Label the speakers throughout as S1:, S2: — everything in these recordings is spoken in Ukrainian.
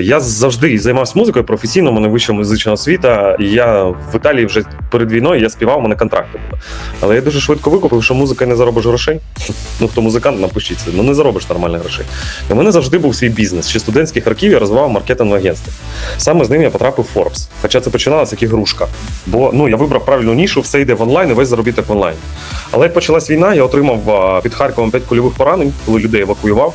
S1: Я завжди займався музикою професійно, у мене вища музична освіта. Я в Італії вже перед війною я співав, у мене контракти були. Але я дуже швидко викупив, що музика не заробиш грошей. Ну хто музикант, напишіть це. Ну не заробиш нормальних грошей. В мене завжди був свій бізнес. Ще студентських років я розвивав маркетингове агентство. Саме з ним я потрапив в Forbes. Хоча це починалося як ігрушка. Бо ну я вибрав правильну нішу, все йде в онлайн, і весь заробіток в онлайн. Але як почалась війна, я отримав під Харковом 5 кульових поранень, коли людей евакуював.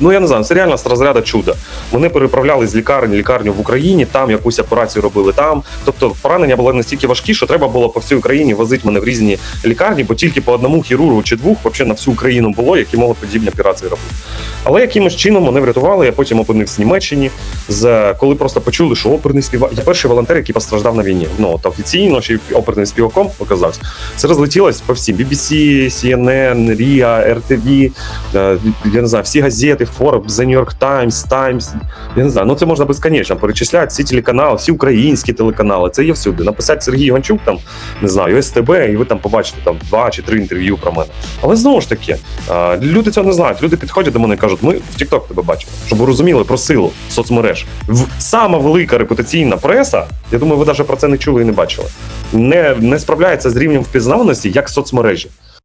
S1: Ну я не знаю, це реально з розряду чуда. Вони переправляли з лікарні лікарню в Україні, там якусь операцію робили там. Тобто поранення були настільки важкі, що треба було по всій Україні возити мене в різні лікарні, бо тільки по одному хірургу чи двох взагалі на всю Україну було, які могли подібні операції робити. Але якимось чином мене врятували. Я потім опинився в Німеччині. З коли просто почули, що оперний співак. Я перший волонтер, який постраждав на війні. Ну от офіційно чи оперним співаком оказався. Це розлетілось по всім BBC, CNN, RIA, RTV, я не знаю, всі газети, Forbes, The New York Times, Times. Я не знаю, ну це можна безконечно перечисляти. Всі телеканали, всі українські телеканали. Це є всюди. Написати Сергій Іванчук, там не знаю, СТБ, і ви там побачите там два чи три інтерв'ю про мене. Але знову ж таки, люди цього не знають. Люди підходять до мене і кажуть, ми в TikTok тебе бачимо, щоб ви розуміли про силу соцмереж. Сама велика репутаційна преса. Я думаю, ви навіть про це не чули і не бачили. Не, не справляється з рівнем впізнаваності, як соцмережі.